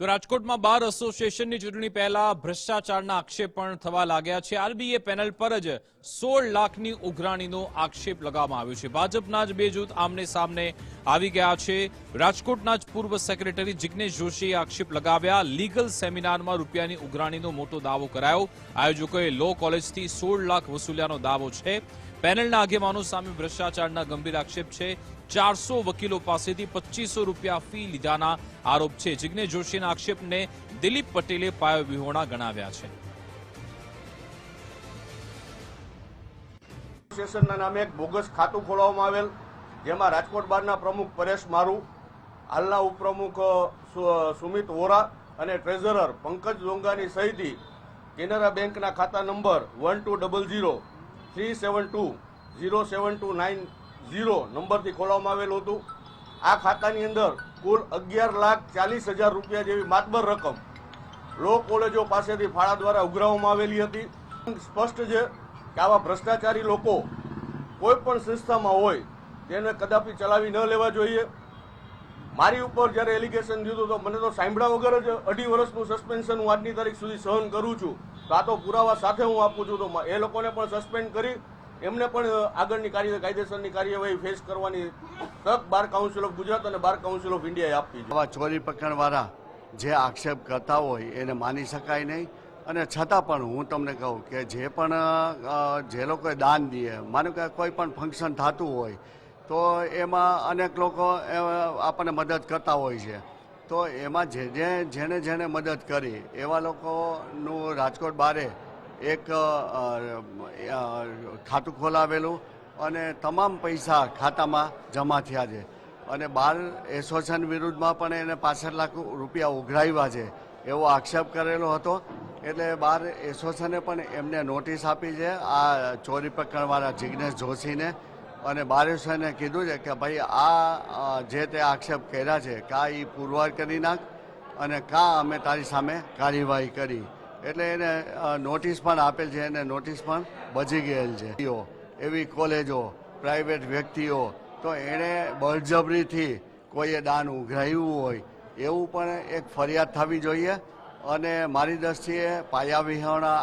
તો રાજકોટમાં બાર એસોસિએશનની ચૂંટણી પહેલા ભ્રષ્ટાચારના આક્ષેપ પણ થવા લાગ્યા છે. આરબીએ પેનલ પર જ સોળ લાખની ઉઘરાણીનો આક્ષેપ લગાવવામાં આવ્યો છે. ભાજપના જ બે જૂથ આમને સામને આવી ગયા છે. રાજકોટના જ પૂર્વ સેક્રેટરી જિગ્નેશ જોશીએ આક્ષેપ લગાવ્યા. લીગલ સેમિનારમાં રૂપિયાની ઉઘરાણીનો મોટો દાવો કરાયો. આયોજકોએ લો કોલેજથી સોળ લાખ વસૂલ્યાનો દાવો છે. પેનલના આગેવાનો સામે ભ્રષ્ટાચારના ગંભીર આક્ષેપ છે. ચારસો વકીલો પાસેથી પચીસો રૂપિયા ફી લીધાના આરોપ છે, જિગ્નેશ જોશીના આક્ષેપને દિલીપ પટેલે પાયો વિહોણા ગણાવ્યા છે. નામે એક બોગસ ખાતું ખોલવામાં આવેલ, જેમાં રાજકોટ બારના પ્રમુખ પરેશ મારુ, હાલના ઉપપ્રમુખ સુમિત વોરા અને ટ્રેઝરર પંકજ ડોંગાની સહીથી કેનરા બેંકના ખાતા number one two double zero three seven two zero seven two nine zero નંબરથી ખોલવામાં આવેલું હતું. આ ખાતાની અંદર કુલ અગિયાર લાખ ચાલીસ હજાર રૂપિયા જેવી માતબર રકમ લો કોલેજો પાસેથી ફાળા દ્વારા ઉઘરાવવામાં આવેલી હતી. સ્પષ્ટ છે કે આવા ભ્રષ્ટાચારી લોકો કોઈ પણ સંસ્થામાં હોય તેને કદાપી ચલાવી ન લેવા જોઈએ. મારી ઉપર જ્યારે એલિગેશન દીધું તો મને તો સાંભળ્યા વગર જ અઢી વર્ષનું સસ્પેન્શન હું આજની તારીખ સુધી સહન કરું છું. તો આ તો પુરાવા સાથે હું આપું છું. તો એ લોકોને પણ સસ્પેન્ડ કરી એમને પણ આગળની કાર્ય કાયદેસરની કાર્યવાહી ફેસ કરવાની તક બાર કાઉન્સિલ ઓફ ગુજરાત અને બાર કાઉન્સિલ ઓફ ઇન્ડિયાએ આપી આવા ચોરી પકડવાળા જે આક્ષેપ કરતા હોય એને માની શકાય નહીં. અને છતાં પણ હું તમને કહું કે જે પણ જે લોકોએ દાન દીએ, માનો કે કોઈ પણ ફંક્શન થતું હોય, તો એમાં અનેક લોકો આપણને મદદ કરતા હોય છે. તો એમાં જે, જેને જેને મદદ કરી, એવા લોકોનું રાજકોટ બારે એક ખાતું ખોલાવેલું અને તમામ પૈસા ખાતામાં જમા થયા છે. અને બાર એસોસિએશન વિરુદ્ધમાં પણ એને પાસઠ લાખ રૂપિયા ઉઘરાવ્યા છે એવો આક્ષેપ કરેલો હતો. એટલે બાર એસોસિએશને પણ એમને નોટિસ આપી છે આ ચોરી પકડવાળા જિગ્નેશ જોશીને. અને બાર એસોસિએશને કીધું છે કે ભાઈ આ જે તે આક્ષેપ કર્યા છે, કાં એ પુરવાર કરી નાખ અને કાં અમે તારી સામે કાર્યવાહી કરી. એટલે એને નોટિસ પણ આપેલ છે અને નોટિસ પણ બચી ગયેલ છે. એવી કોલેજો પ્રાઇવેટ વ્યક્તિઓ. તો એણે બળજબરીથી કોઈએ દાન ઉઘરાવ્યું હોય, એવું પણ એક ફરિયાદ થવી જોઈએ. અને મારી દ્રષ્ટિએ પાયા વિહોણા